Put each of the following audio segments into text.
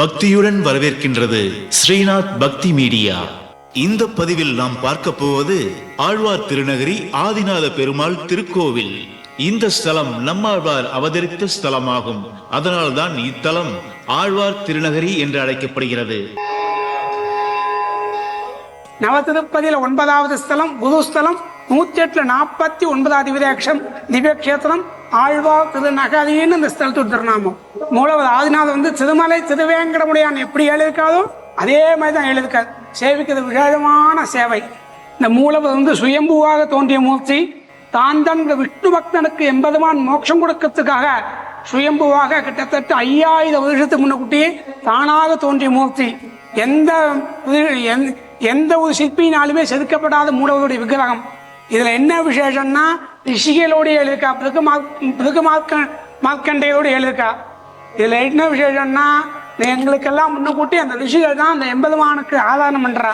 பக்தியுடன் வரவேற்கின்றது ஸ்ரீநாத் பக்தி மீடியா. இந்த பதிவில் நாம் பார்க்க போவது ஆழ்வார் திருநகரி ஆதிநாத பெருமாள் திருக்கோவில். இந்த ஸ்தலம் நம்மாழ்வார் அவதரித்த ஸ்தலமாகும். அதனால்தான் இத்தலம் ஆழ்வார் திருநகரி என்று அழைக்கப்படுகிறது. நவதிருப்பதியில் ஒன்பதாவது ஸ்தலம் குருஸ்தலம் நூத்தி எட்டுல நாற்பத்தி ஒன்பதாவது திவ்யக்ஷம் திவ்யக்ஷேத்திரம் ஆழ்வாக்குது நகாதீன்னு இந்த ஸ்தலத்து திருநாமம் மூலவர் ஆதிநாதர் வந்து சிறுமலை திருவேங்கடமுடையான் எப்படி எழுதிருக்காதோ அதே மாதிரி தான் எழுதுக்காது சேவிக்கிறது விசேஷமான சேவை. இந்த மூலவர் வந்து சுயம்புவாக தோன்றிய மூர்த்தி. தான் தன் விஷ்ணு பக்தனுக்கு எண்பதுமான் மோட்சம் கொடுக்கறதுக்காக சுயம்புவாக கிட்டத்தட்ட ஐயாயிரம் வருஷத்துக்கு முன்னக்கூட்டியே தானாக தோன்றிய மூர்த்தி. எந்த எந்த- எந்த ஒரு சிற்பியினாலுமே செதுக்கப்படாத மூலவருடைய விக்கிரகம். இதில் என்ன விசேஷம்னா ரிஷிகளோடு எழுதிருக்கா பிருகு பிருகு மார்க்க மார்க்கண்டையோடு எழுதிருக்கா இதுல என்ன விசேஷம்னா எங்களுக்கெல்லாம் முன்னக்கூட்டி அந்த ரிஷிகள் தான் அந்த எண்பதுமானுக்கு ஆதாரம் பண்றா.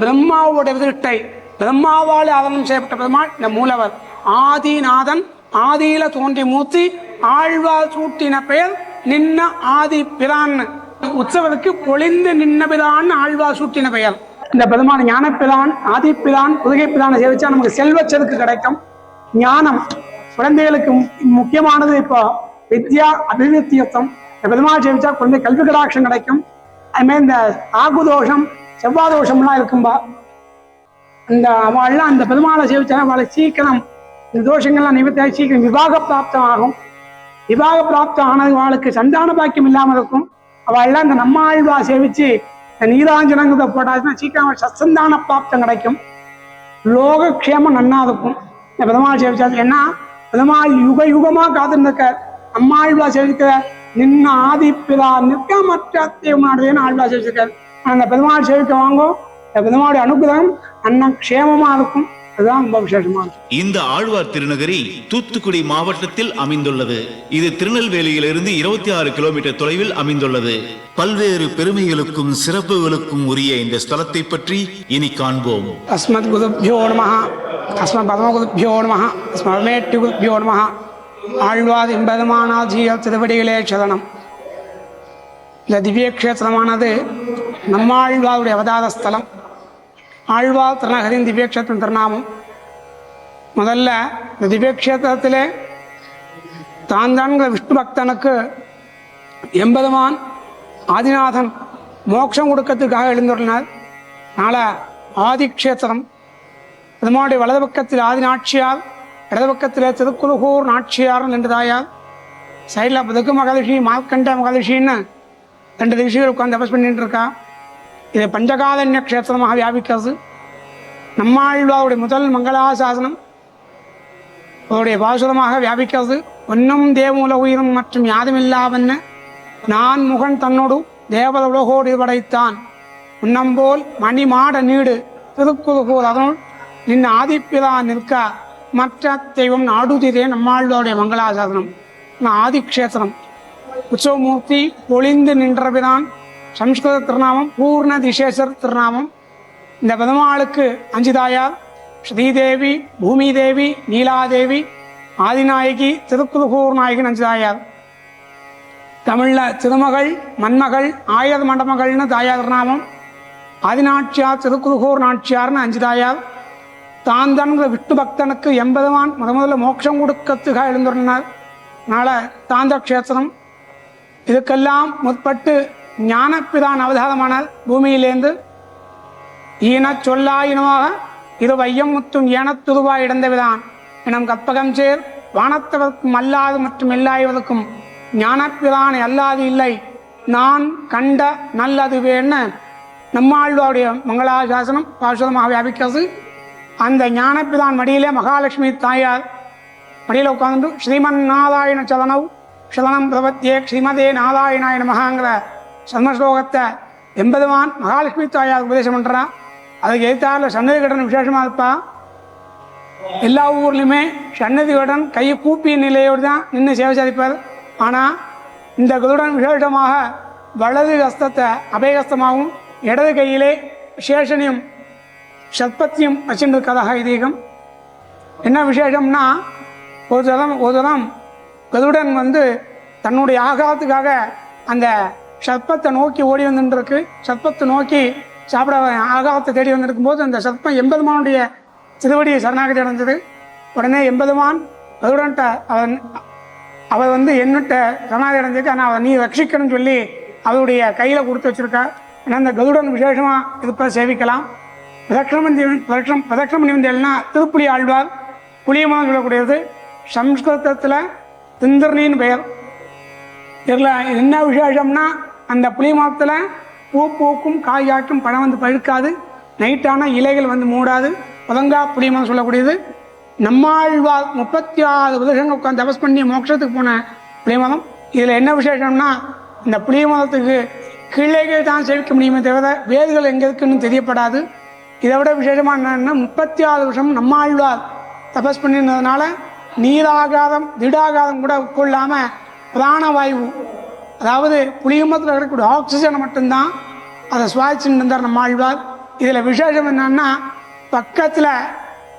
பிரம்மாவோட விதிட்டை பிரம்மாவால் ஆதாரம் செய்யப்பட்ட பெருமாள் இந்த மூலவர். ஆதிநாதன் ஆதியில தோன்றி மூர்த்தி ஆழ்வார் சூட்டின பெயர் நின்ன ஆதி பிரான். உற்சவருக்கு பொழிந்து நின்ன பிரான் ஆழ்வார் சூட்டின பெயர். இந்த பெருமாள் ஞானப்பிரான் ஆதிப்பிரான் புதுகை பிரானை சேவிச்சா நமக்கு செல்வச்சதுக்கு கிடைக்கும். ஞானம். குழந்தைகளுக்கு முக்கியமானது இப்போ வித்யா அபிவித்தியத்தம் இந்த ஜெயிச்சா சேவிச்சா குழந்தை கல்வி கடாட்சம் கிடைக்கும். அதுமாதிரி இந்த ஆகு தோஷம் செவ்வாய் தோஷம்லாம் இருக்கும்பா. இந்த அவள்லாம் அந்த பெருமாளை சேவிச்சா அவளை சீக்கிரம் இந்த தோஷங்கள்லாம் நிவர்த்தியாகி சீக்கிரம் விவாக பிராப்தம் ஆகும் விவாக பிராப்தம் ஆனது அவளுக்கு சந்தான பாக்கியம் இல்லாமல் இருக்கும். அவள்லாம் இந்த நம்மாழ்வா சேவிச்சு இந்த நீராஞ்சனங்கிறத போட்டாச்சுன்னா சீக்கிரம் சசந்தான பிராப்தம் கிடைக்கும். லோகக்ஷேமம் நன்னா இருக்கும். பெருமாள் சேவிச்சாச்சு. ஏன்னா பெருமாள் யுக யுகமா காத்திருந்திருக்க. நம்மாழ்வா சேவிக்கிற நின்ன ஆதிப்பிதா நிற்க மற்ற தேவனாடுவேன்னு ஆழ்வா சேவிச்சிருக்காரு அந்த பெருமாள் சேவிக்க வாங்கோ. இந்த பெருமாளுடைய அனுகிரகம் அண்ணன் க்ஷேமமா இருக்கும். இந்த ஆழ்வார் திருநகரி தூத்துக்குடி மாவட்டத்தில் அமைந்துள்ளது. இது திருநெல்வேலியிலிருந்து இருபத்தி ஆறு கிலோமீட்டர் தொலைவில் அமைந்துள்ளது. பல்வேறு பெருமைகளுக்கும் சிறப்புகளுக்கும் உரிய இந்த ஸ்தலத்தை பற்றி இனி காண்போம். அஸ்மத்குருभ्यो நமः அஸ்மத் அஸ்மபதமகுதுபியோ நம அஸ்மபமேட்டுகுதுபியோ நம ஆழ்வாது இம்பதமானால் ஜீய திருவடிகளே சதனம் இந்த திவ்யக்ஷேத்திரமானது நம்மாழ்வாருடைய அவதார ஸ்தலம் ஆழ்வார் திருநகரின் திவ்யக்ஷேத்திரம் திருநாமம் முதல்ல இந்த திவ்யக்ஷேத்திரத்திலே தான் தான்கிற விஷ்ணு பக்தனுக்கு எம்பெருமான் ஆதிநாதன் மோட்சம் கொடுக்கறதுக்காக எழுந்துள்ளனர் அதனால் ஆதிக்ஷேத்திரம். பெருமாளுடைய வலது பக்கத்தில் ஆதி நாச்சியார் இடது பக்கத்தில் திருக்குறுகூர் நாச்சியார் ரெண்டு தாயார் சைடில் புதுக்கு மகரிஷி மார்க்கண்ட மகரிஷின்னு ரெண்டு திஷிகள் உட்காந்து தபஸ் பண்ணிட்டு இருக்கா இது பஞ்சகாலன்ய க்ஷேத்திரமாக வியாபிக்கிறது. நம்மாழ்வாருடைய முதல் மங்களாசாசனம் அவருடைய பாசுரமாக வியாபிக்கிறது. ஒன்னும் தேவமுல உயிரும் மற்றும் யாதுமில்லாவன்னு நான் முகன் தன்னோடு தேவத உலகோடு படைத்தான் உன்னம்போல் மணிமாட நீடு திருக்குறுகூர் அதனுள் நின் ஆதிப்பிதா நிற்க மற்ற தெய்வம் நாடுதிரே நம்மாழ்வாருடைய மங்களாசாசனம் ஆதிக்ஷேத்திரம். உற்சவமூர்த்தி பொழிந்து நின்றபிதான் சம்ஸ்கிருத திருநாமம் பூர்ண திசேசர் திருநாமம். இந்த பெருமாளுக்கு அஞ்சு தாயார் ஸ்ரீதேவி பூமிதேவி நீலாதேவி ஆதிநாயகி திருக்குதுகூர் நாயகன் அஞ்சு தாயார் தமிழில் திருமகள் மண்மகள் ஆயுத மண்டமகள்னு தாயார் திருநாமம் ஆதிநாட்சியார் திருக்குதுகூர் நாட்சியார்னு அஞ்சு தாயார் தான் தன்கிற விஷ்ணு பக்தனுக்கு எண்பதுவான் முத முதல்ல மோட்சம் கொடுக்கத்துக்காக எழுந்துள்ளனர் அதனால் தாந்த க்ஷேத்திரம் இதுக்கெல்லாம் முற்பட்டு ஞானப்பிதான் அவதாரமானார் பூமியிலேந்து. ஈன சொல்லாயினமாக இது வையம் முத்தும் ஏனத்துருவா இடந்தவிதான். எனம் கற்பகம் சேர் வானத்தவர்க்கும் அல்லாது மற்றும் எல்லாய்வதற்கும் ஞானப்பிரானை அல்லாது இல்லை. நான் கண்ட நல்லதுவேன்னு நம்மாழ்வாருடைய மங்களாசாசனம் பாசுரமாக வியாபிக்கிறது. அந்த ஞானப்பிதான் மடியிலே மகாலட்சுமி தாயார் மடியில் உட்காந்து ஸ்ரீமன் நாராயண சலனவ் சலனம் பிரபத்தியே ஸ்ரீமதே நாராயணாய நமகாங்கிற சர்மஸ்லோகத்தை எம்பதுவான் மகாலட்சுமி தாயார் உபதேசம் பண்ணுறான் அதுக்கு எழுத்தாரில் சன்னதி கடன் விசேஷமாக இருப்பா. எல்லா ஊர்லேயுமே சன்னதி கடன் கையை கூப்பிய நிலையோடு தான் நின்று சேவை சாதிப்பார். ஆனால் இந்த குருடன் விசேஷமாக வலது ஹஸ்தத்தை அபயஹஸ்தமாகவும் இடது கையிலே விசேஷனையும் சத்பத்தியம் வச்சுருக்கிறதாக ஐதீகம். என்ன விசேஷம்னா ஒரு தரம் ஒரு தரம் கருடன் வந்து தன்னுடைய ஆகாரத்துக்காக அந்த சர்ப்பத்தை நோக்கி ஓடி வந்துருக்கு சர்ப்பத்தை நோக்கி சாப்பிட ஆகாரத்தை தேடி வந்திருக்கும் போது அந்த சர்ப்பம் எம்பெருமானுடைய திருவடியை சரணாகதி அடைஞ்சது உடனே எம்பெருமான் கருடன்ட்ட அவன் அவர் வந்து என்னட்ட சரணாகதி அடைஞ்சிருக்கு. ஆனால் அவன் நீ ரட்சிக்கணும்னு சொல்லி அவருடைய கையில் கொடுத்து வச்சிருக்கா. ஏன்னா அந்த கருடன் விசேஷமாக இருப்ப சேவிக்கலாம். பிரதட்சணமந்தி பிரதட்சணம் பிரதட்சணமணி வந்தேல்னா திருப்புலி ஆழ்வார் புளியமாக சொல்லக்கூடியது. சம்ஸ்கிருதத்தில் திந்தர்ணின்னு பெயர். இதில் என்ன விசேஷம்னா அந்த புளிய மரத்தில் பூ பூக்கும் காய் காய்க்கும் பழம் வந்து பழுக்காது. நைட்டான இலைகள் வந்து மூடாது. புதங்கா புளியமாக சொல்லக்கூடியது. நம்மாழ்வார் முப்பத்தி ஆறு வருஷங்கள் உட்காந்து தபஸ் பண்ணி மோட்சத்துக்கு போன புளியமரம். இதில் என்ன விசேஷம்னா இந்த புளியமரத்துக்கு கிளைகள் தான் செவிக்க முடியுமே தவிர வேர்கள் எங்கே இருக்குன்னு தெரியப்படாது. இதை விட விசேஷமாக என்னன்னா முப்பத்தி ஆறு வருஷம் நம்மாழ்வார் தபஸ் பண்ணியிருந்ததுனால நீராகாரம் திடாகாரம் கூட உட்கொள்ளாமல் பிராணவாயு அதாவது புளியமத்தில் இருக்கக்கூடிய ஆக்சிஜனை மட்டும்தான் அதை சுவாசிச்சுட்டு இருந்தார் நம்ம ஆழ்வார் இதில் விசேஷம் என்னன்னா பக்கத்தில்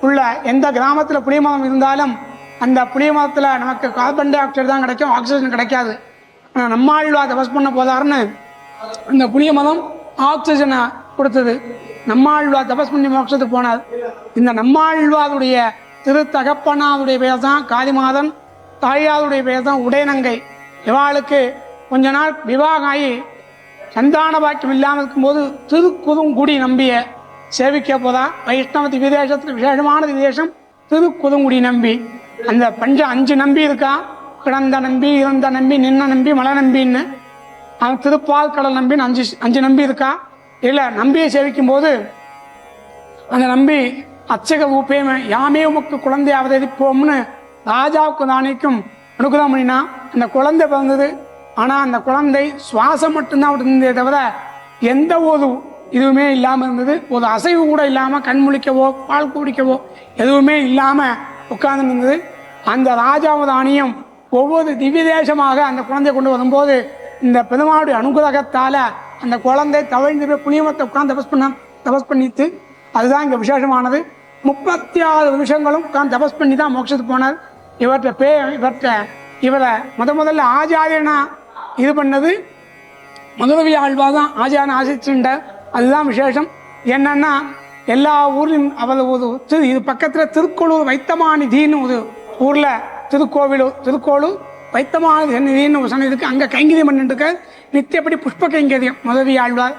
உள்ள எந்த கிராமத்தில் புளியமரம் இருந்தாலும் அந்த புளியமரத்தில் நமக்கு கார்பன் டை ஆக்சைடு தான் கிடைக்கும் ஆக்சிஜன் கிடைக்காது. ஆனால் நம்ம ஆழ்வார் தபஸ் பண்ண போதாருன்னு அந்த புளியமரம் ஆக்சிஜனை கொடுத்தது. நம்மாழ்வார் தபஸ் பண்ணி மோட்சத்துக்கு போனார். இந்த நம்மாழ்வாருடைய திரு பேர் தான் காளிமாதன் தாயாருடைய பேர் தான் உடையநங்கை இவாளுக்கு கொஞ்ச நாள் விவாகம் ஆகி சந்தான பாக்கியம் இல்லாமல் இருக்கும்போது திருக்குதுங்குடி நம்பிய சேவிக்க போதா? வைஷ்ணவத்து விதேசத்தில் விசேஷமான விதேசம் திருக்குதுங்குடி நம்பி. அந்த பஞ்ச அஞ்சு நம்பி இருக்கா? கிடந்த நம்பி இறந்த நம்பி நின்ன நம்பி மலை நம்பின்னு. அவன் திருப்பால் கடல் நம்பின்னு அஞ்சு அஞ்சு நம்பி இருக்கா? இல்லை நம்பியை சேவிக்கும் போது அந்த நம்பி அச்சக ஊப்பேம யாமே உமக்கு குழந்தையாவது அவதரிப்போம்னு ராஜாவுக்கு தானிக்கும் அனுகுதம் பண்ணினா அந்த குழந்தை பிறந்தது. ஆனால் அந்த குழந்தை சுவாசம் மட்டும்தான் அப்படி இருந்ததே தவிர எந்த ஒரு இதுவுமே இல்லாமல் இருந்தது. ஒரு அசைவு கூட இல்லாமல் கண் முழிக்கவோ பால் குடிக்கவோ எதுவுமே இல்லாமல் உட்கார்ந்து இருந்தது. அந்த ராஜாவதானியம் ஒவ்வொரு திவ்ய தேசமாக அந்த குழந்தையை கொண்டு வரும்போது இந்த பெருமாளுடைய அனுகிரகத்தால் அந்த குழந்தை தவழ்ந்து போய் புனியமத்தை உட்காந்து தபஸ் பண்ண தபஸ் பண்ணிட்டு அதுதான் இங்கே விசேஷமானது. முப்பத்தி ஆறு நிமிஷங்களும் உட்காந்து தபஸ் பண்ணி தான் மோட்சத்துக்கு போனார். இவர்கிட்ட பே இவர்கிட்ட இவரை முத முதல்ல ஆச்சாரியனா இது பண்ணது. மதுரவி ஆழ்வா தான் ஆச்சாரன் ஆசிச்சுண்டார் அதுதான் விசேஷம். என்னன்னா எல்லா ஊர்லையும் அவர் ஒரு திரு இது பக்கத்தில் திருக்கோளூர் வைத்தமாநிதின்னு ஒரு ஊரில் திருக்கோவிலூர் திருக்கோளூர் வைத்தமான சந்நிதின்னு சொன்னதுக்கு அங்கே கைங்கரியம் பண்ணிட்டு இருக்க நித்தியப்படி புஷ்ப கைங்கரியம் முதவி ஆழ்வார்.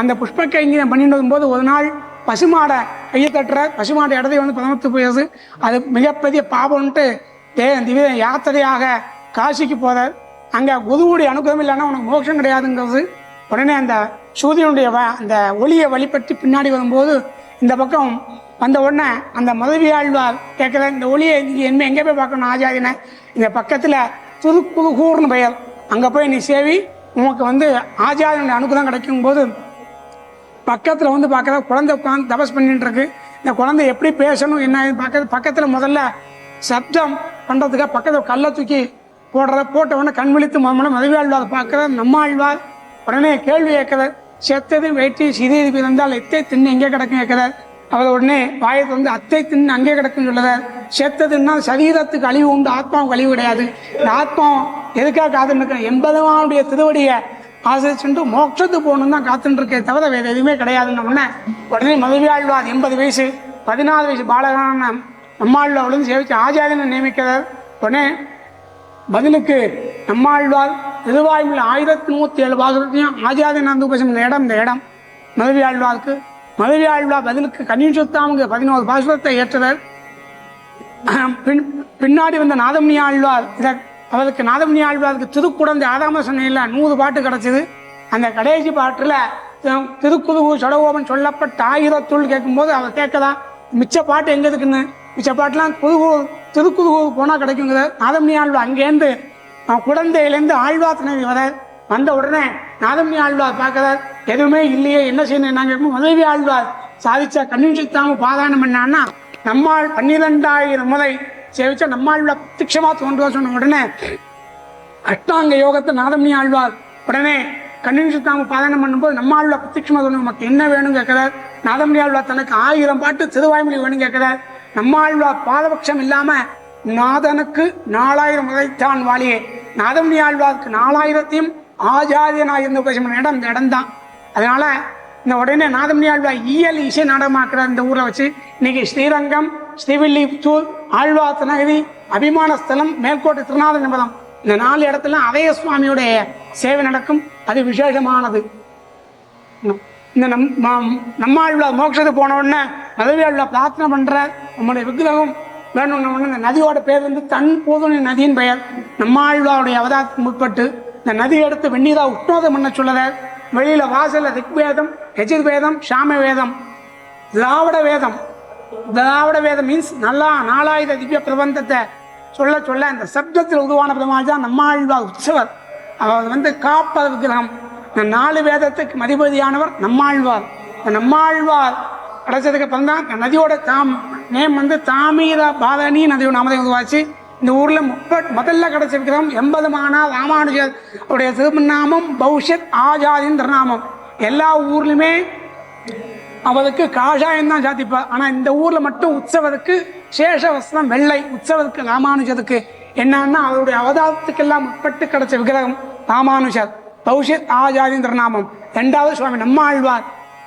அந்த புஷ்ப கைங்கரியம் பண்ணிட்டு வரும்போது ஒரு நாள் பசுமாடை கையை தட்டுற பசுமாடை இடத்தை வந்து பதமத்து போயது அது மிகப்பெரிய பாவம்ன்ட்டு தே திவ்ய யாத்திரையாக காசிக்கு போகிறார் அங்கே குருவுடைய அனுகிரகம் இல்லைன்னா உனக்கு மோட்சம் கிடையாதுங்கிறது. உடனே அந்த சூரியனுடைய வ அந்த ஒளியை வழிபட்டு பின்னாடி வரும்போது இந்த பக்கம் வந்த உடனே அந்த மதுவி ஆழ்வார் கேட்குற இந்த ஒளியை நீங்கள் என்ன எங்கே போய் பார்க்கணும் ஆச்சாரியனை? இந்த பக்கத்தில் திருக்குறுகூர்னு பெயர். அங்கே போய் நீ சேவி உனக்கு வந்து ஆச்சாரியனுடைய அனுகூலம் கிடைக்கும் போது பக்கத்தில் வந்து பார்க்குற குழந்தை உட்காந்து தபஸ் பண்ணிட்டு இருக்கு. இந்த குழந்தை எப்படி பேசணும் என்ன பார்க்கறது பக்கத்தில் முதல்ல சப்தம் பண்ணுறதுக்காக பக்கத்தில் கல்லை தூக்கி போடுறத போட்ட உடனே கண் விழித்து மாமலம் மதுவாழ்வார் பார்க்குற நம்ம ஆழ்வார் உடனே கேள்வி கேட்கிறார். செத்தது வெயிட்டி சிறிது பிறந்தால் எத்தே தின்னு எங்கே கிடக்கும் கேட்கிறார். அவர் உடனே வாயை வந்து அத்தை தின்னு அங்கே கிடக்குன்னு சொல்லுறார் செத்ததுன்னா சரீரத்துக்கு அழிவு உண்டு ஆத்மாவுக்கு அழிவு கிடையாது. இந்த ஆத்மா எதுக்காக காத்துன்னு இருக்கேன் எண்பதமாவுடைய திருவடியை ஆசிரிச்சுட்டு மோட்சத்துக்கு போகணும் தான் காத்துட்டு தவிர வேறு எதுவுமே கிடையாதுன்னு உடனே உடனே மதுவியாழ்வார் எண்பது வயசு பதினாறு வயசு பாலகான நம்மாழ்வார் விழுந்து சேவிச்சு ஆச்சாரியனை நியமிக்கிறார். உடனே பதிலுக்கு நம்மாழ்வார் திருவாயுள்ள ஆயிரத்தி நூற்றி ஏழு பாகத்தையும் ஆச்சாரியன் உபசம் இந்த இடம் இந்த இடம். மதுவியாழ்வாருக்கு மதுரை மதுவி பதிலுக்கு கன்னிசுத்தாமுங்க பதினோரு பாசுரத்தை ஏற்றவர். பின் பின்னாடி வந்த நாதமணி ஆழ்வார் இதை அவருக்கு நாதமணி ஆழ்வாருக்கு திருக்குடந்தை ஆதாம சொன்னையில் நூறு பாட்டு கிடச்சிது. அந்த கடைசி பாட்டில் திருக்குதுகு சொடகோபன் சொல்லப்பட்ட ஆயிரத்துள் கேட்கும்போது அவர் கேட்கலாம் மிச்ச பாட்டு எங்கே இருக்குன்னு? மிச்ச பாட்டுலாம் புதுகூர் திருக்குதுகூர் போனால் கிடைக்குங்கிறார் நாதமணி ஆழ்வார் அங்கேருந்து குழந்தையிலேருந்து ஆழ்வார் துணைவி வர வந்த உடனே நாதமணி ஆழ்வார் பார்க்கறார் எதுவுமே இல்லையே என்ன செய்யணும்? நாங்கள் உதவி ஆழ்வார். சாதிச்ச கண்ணிச்சித்தாம பாதானம் பண்ணான்னா நம்மாள் பன்னிரெண்டாயிரம் முறை சேவிச்சா நம்மாழ்வார் பிரத்யமாக தோன்றுவா சொன்ன உடனே அஷ்டாங்க யோகத்தை நாதமணி ஆழ்வார் உடனே கண்ணின் சுத்தாம பண்ணும்போது நம்மாழ்வார் பிரத்யமாக தோணும் நமக்கு என்ன வேணும்? கேட்கிறார். நாதமணி ஆழ்வார் தனக்கு ஆயிரம் பாட்டு திருவாய்மொழி வேணும் கேட்கிறார். நம்மாழ்வார் பாதபட்சம் இல்லாமல் நாதனுக்கு நாலாயிரம் உதைத்தான் வாலியே நாதமணி ஆழ்வாருக்கு நாலாயிரத்தையும் ஆஜாதியனாக இருந்து பேசும் இடம் இந்த இடம் தான் அதனால் இந்த உடனே நாதமணி ஆழ்வார் இயல் இசை நாடகமாக்குற இந்த ஊரை வச்சு. இன்னைக்கு ஸ்ரீரங்கம் ஸ்ரீவில்லிபுத்தூர் ஆழ்வார்த்தநகரி அபிமான ஸ்தலம் மேல்கோட்டை திருநாத நிபதம் இந்த நாலு இடத்துல அதய சுவாமியுடைய சேவை நடக்கும். அது விசேஷமானது. இந்த நம் ம- நம்மாழ்வார் மோட்சத்துக்கு போன உடனே மதுரையாழ்வார் பிரார்த்தனை பண்ற நம்முடைய விக்கிரகம் வேணும்னு இந்த நதியோட பேர் வந்து தன் போதும் நதியின் பெயர். நம்மாழ்வாருடைய அவதாரத்துக்கு முற்பட்டு இந்த நதி எடுத்து வெந்நீரா உஷ்ணோதம் பண்ண சொல்லத? வெளியில வாசல்ல ரிக்வேதம் எஜுர்வேதம் சாம வேதம் திராவிட வேதம். திராவிட வேதம் மீன்ஸ் நல்லா நாலாயுத திவ்ய பிரபந்தத்தை சொல்ல சொல்ல இந்த சப்தத்தில் உருவான பிரமாஜ் தான் நம்மாழ்வார் உற்சவர். அவர் வந்து காப்பர் விக்கிரகம் இந்த நாலு வேதத்துக்கு மதிபதியானவர் நம்மாழ்வார் இந்த நம்மாழ்வார் கிடைச்சதுக்கு அப்புறம் தான் இந்த நதியோட தாம் நேம் வந்து தாமீர பாதனி நதியோட நாமதை உருவாச்சு. இந்த ஊரில் முப்பட் முதல்ல கிடைச்ச விக்கிரகம் எண்பது மானா ராமானுஜர். அவருடைய திருநாமம் பௌஷத் ஆஜாதின் திருநாமம். எல்லா ஊர்லையுமே அவருக்கு காஷாயம் தான் சாத்திப்பார். ஆனால் இந்த ஊரில் மட்டும் உற்சவருக்கு சேஷ வசனம் வெள்ளை உற்சவருக்கு ராமானுஜருக்கு. என்னன்னா அவருடைய அவதாரத்துக்கெல்லாம் உட்பட்டு கிடைச்ச விக்கிரகம் ராமானுஜர். பௌஷத் ஆஜாதின் நாமம் ரெண்டாவது சுவாமி நம்மாழ்வார்.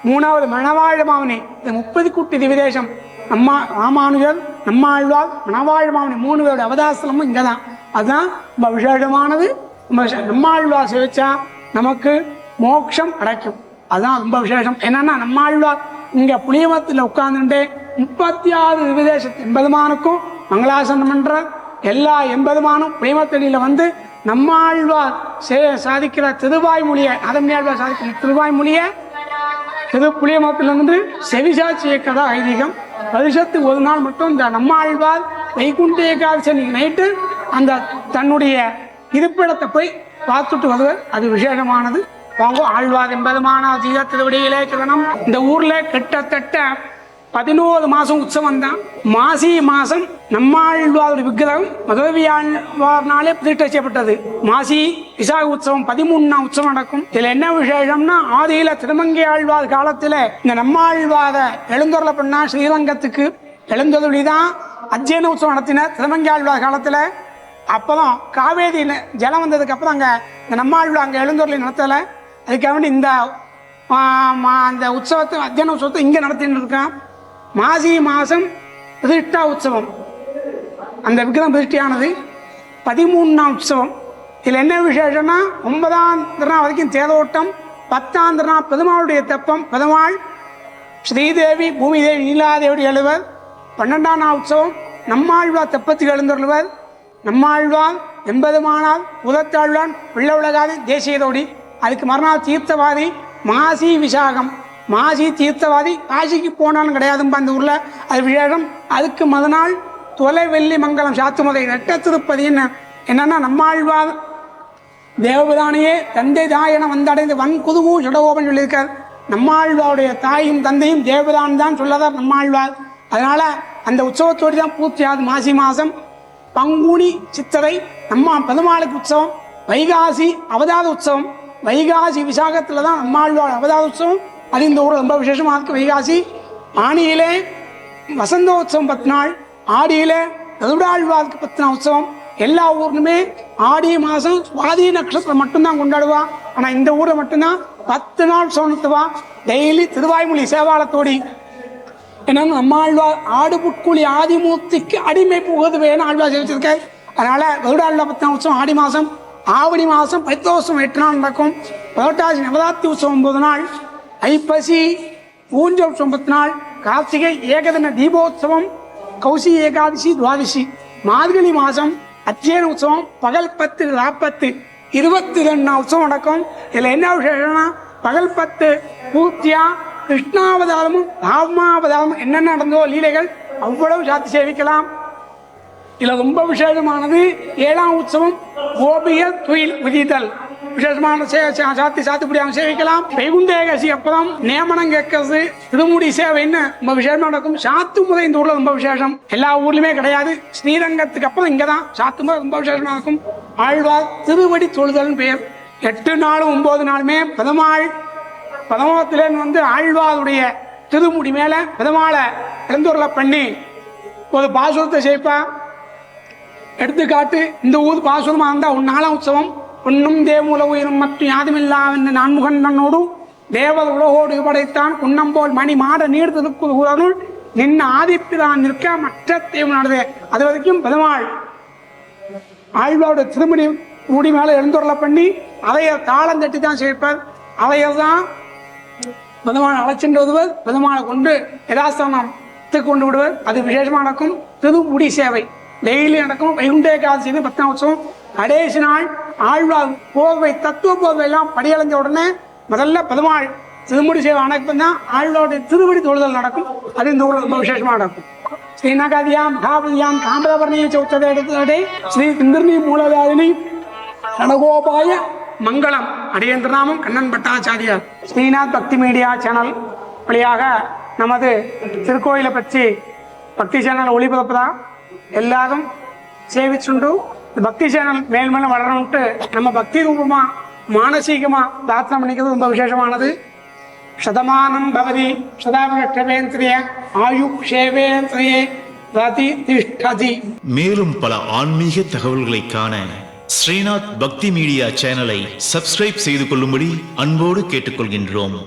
மூணாவது மணவாழ மாவனே இது முப்பது குட்டி திவிதேசம். நம்மா ராமானுஜர் நம்மாழ்வார் மணவாழ்வாமணி மூணு பேருடைய அவதாசனமும் இங்கே தான் அதுதான் ரொம்ப விசேஷமானது. ரொம்ப நம்மாழ்வார் சேவிச்சா நமக்கு மோட்சம் கிடைக்கும் அதுதான் ரொம்ப விசேஷம். என்னன்னா நம்மாழ்வார் இங்கே புளியமத்தில் உட்கார்ந்துட்டு முப்பத்தி ஆறு விதேசத்து எண்பதுமானுக்கும் மங்களாசனம் என்ற எல்லா எண்பதுமானும் புளியமத்தடியில் வந்து நம்மாழ்வார் சே- சாதிக்கிற திருவாய்மொழியை அதம்யாழ்வார் சாதிக்கிற திருவாய்மொழியை திரு புளியமத்திலிருந்து செவிசாட்சி இயக்கதா ஐதீகம். வருஷத்துக்கு ஒரு நாள் மட்டும் இந்த நம்மாழ்வார் வைகுண்ட ஏகாதசி நைட்டு அந்த தன்னுடைய இருப்பிடத்தை போய் பார்த்துட்டு வருவர். அது விசேஷமானது. வாங்க ஆழ்வார் என்பதுமான அதிக திருவடியிலே கிரணம். இந்த ஊர்ல கிட்டத்தட்ட பதினோரு மாதம் உற்சவம் தான். மாசி மாசம் நம்மாழ்வார் விக்கிரகம் மதுரவியாழ்வார்னாலே பிரதிஷ்டை செய்யப்பட்டது மாசி விசாக உற்சவம் பதிமூணாம் உற்சவம் நடக்கும். இதுல என்ன விசேஷம்னா ஆதியில திருமங்கை ஆழ்வார் காலத்துல இந்த நம்மாழ்வார எழுந்தொருள பண்ணா ஸ்ரீரங்கத்துக்கு எழுந்தொருளி தான் அத்தியன உற்சவம் நடத்தின திருமங்கை ஆழ்வார் காலத்துல. அப்பதான் காவேரி ஜலம் வந்ததுக்கு அப்புறம் அங்க இந்த நம்மாழ்வார் அங்க எழுந்தொருளி நடத்தல. அதுக்காக வேண்டி இந்த மா- அந்த உற்சவத்தை அத்தியன உற்சவத்தை இங்க நடத்தின்னு இருக்கான். மாசி மாதம் பிரதிஷ்டா உற்சவம். அந்த விக்கிரம் பிரதிஷ்டியானது பதிமூணாம் உற்சவம். இதில் என்ன விசேஷம்னா ஒன்பதாம் திருநாள் வரைக்கும் தேதோட்டம் பத்தாம் திருநாள் பெருமாளுடைய தெப்பம் பெருமாள் ஸ்ரீதேவி பூமிதேவி நீலாதேவி எழுவர் பன்னெண்டாம் நாள் உற்சவம் நம்மாழ்வார் தெப்பத்துக்கு எழுந்தருள்வர் நம்மாழ்வார் எண்பதுமானால் உதத்தாழ்வான் உள்ள உலகாதி தேசியதோடி அதுக்கு மறுநாள் தீர்த்தவாதி மாசி விசாகம். மாசி தீர்த்தவாதி காசிக்கு போனாலும் கிடையாதும்பா அந்த ஊரில். அது விசேஷம் அதுக்கு மறுநாள் தொலைவெள்ளி மங்கலம் சாத்துமதை ரெட்ட திருப்பதின்னு என்னன்னா நம்மாழ்வார் தேவபிரானையே தந்தை தாயன வந்தடைந்து வன் குதுமு சுடகோபன் சொல்லியிருக்கார். நம்மாழ்வாருடைய தாயும் தந்தையும் தேவபிரான் தான் சொல்லதார் நம்மாழ்வார் அதனால் அந்த உற்சவத்தோடு தான் பூர்த்தியாகுது மாசி மாதம். பங்குனி சித்தரை நம்ம பெருமாளுக்கு உற்சவம். வைகாசி அவதார உற்சவம். வைகாசி விசாகத்தில் தான் நம்மாழ்வார் அவதார உற்சவம். அது இந்த ஊர் ரொம்ப விசேஷமாக வைகாசி ஆணியிலே வசந்தோத்சவம் பத்து நாள் ஆடியில கருடாழ்வாருக்கு பத்து நாள் உற்சவம். எல்லா ஊர்லுமே ஆடி மாதம் சுவாதி நட்சத்திரம் மட்டும்தான் கொண்டாடுவா. ஆனா இந்த ஊரை மட்டும்தான் பத்து நாள் சோனத்துவா டெய்லி திருவாய்மொழி சேவாலத்தோடி. ஏன்னா நம்மாழ்வார் ஆடு புட்குழி ஆதிமூர்த்திக்கு அடிமை புகுது வேணும் ஆழ்வார் சேவிச்சிருக்காரு அதனால கருடாழ்வா பத்தாம் உற்சவம் ஆடி மாதம் ஆவணி மாதம் பைத்தோசம் எட்டு நாள் நடக்கும். புரட்டாசி நவராத்திரி உற்சவம் ஒன்பது நாள். ஐப்பசி ஊஞ்சல் உற்சவம் நாள் கார்த்திகை ஏகதின தீபோத்சவம் கௌசி ஏகாதசி துவாதசி மார்கழி மாதம் அத்தியன உற்சவம் பகல் பத்து ராப்பத்து இருபத்தி ரெண்டு உற்சவம் நடக்கும் இதில் என்ன விசேஷம்னா பகல் பத்து பூர்த்தியா கிருஷ்ணாவதாரமும் ராமாவதாரமும் என்னென்ன நடந்தோ லீலைகள் அவ்வளவு சாத்தி சேவிக்கலாம். இதில் ரொம்ப விசேஷமானது ஏழாம் உற்சவம் கோபியர் துயில் விதித்தல் விசேஷமான சே- சா- சாத்தி சாத்துப்படியாக சேவிக்கலாம். வைகுண்ட ஏகாசி அப்புறம் நியமனம் கேட்கறது. திருமுடி சேவைன்னு ரொம்ப விசேஷமா நடக்கும். சாத்து முறை இந்த ஊர்ல ரொம்ப விசேஷம். எல்லா ஊர்லயுமே கிடையாது. ஸ்ரீரங்கத்துக்கு அப்புறம் இங்கதான் சாத்து முறை ரொம்ப விசேஷமா இருக்கும் ஆழ்வார் திருவடி தொழுதல்னு பெயர் எட்டு நாளும் ஒன்பது நாளுமே பெருமாள் பிரதமத்திலேருந்து வந்து ஆழ்வாருடைய திருமுடி மேல பெருமாளை எழுந்துருள பண்ணி ஒரு பாசுரத்தை சேர்ப்பா எடுத்துக்காட்டு இந்த ஊர் பாசுரமா இருந்தா ஒரு நாலாம் உற்சவம். உண்ணும் தேமுல உயிரும் மற்றும் யாதுமில்லா என்ற நான்முகன் தன்னோடு தேவத உலகோடு படைத்தான் குன்னம்போல் மணி மாட நீர் திருக்குதனுள் நின்ன ஆதிப்பிதான் நிற்க மற்ற தேவனானது அது வரைக்கும் பெருமாள் ஆழ்வாரோட திருமணி மூடி மேலே எழுந்துருள பண்ணி அதைய தாளம் தட்டி தான் சேர்ப்பார். அதையர் தான் பெருமாள் அழைச்சென்று வருவர். பெருமாளை கொண்டு யதாஸ்தானத்துக்கு கொண்டு விடுவர். அது விசேஷமாக நடக்கும். திருமுடி சேவை. டெய்லி நடக்கும். வைகுண்ட ஏகாதசி பத்தாம் வருஷம் கடைசி நாள் ஆழ்வார் போவை தத்துவ போர்வை எல்லாம் படியடைஞ்ச உடனே முதல்ல பெருமாள் திருமுடி செய்வ அணைப்பு தான் ஆழ்வாருடைய திருவடி தொழுதல் நடக்கும். அது இந்த ஊரில் ரொம்ப விசேஷமாக நடக்கும். ஸ்ரீநகாதியாம் மகாபதியாம் தாமிரபரணியை சௌத்ததை எடுத்ததே ஸ்ரீ கிந்திரணி மூலதாரிணி கனகோபாய மங்களம் அடியன்ற நாமம் கண்ணன் பட்டாச்சாரியார். ஸ்ரீநாத் பக்தி மீடியா சேனல் வழியாக நமது திருக்கோயிலை பற்றி பக்தி சேனல் ஒளிபரப்பு தான் எல்லாரும் சேவிச்சுண்டு பக்தி சேனல் மேல்மேலும் வளரணும்ட்டு நம்ம பக்தி ரூபமாக மானசீகமா பிரார்த்தனை பண்ணிக்கிறது ரொம்ப விசேஷமானது. சதமானம் பவதி சதாபேந்திரிய ஆயு க்ஷேவேந்திரியே ரதி திஷ்டதி மேலும் பல ஆன்மீக தகவல்களை காண ஸ்ரீநாத் பக்தி மீடியா சேனலை சப்ஸ்கிரைப் செய்து கொள்ளும்படி அன்போடு கேட்டுக்கொள்கின்றோம்.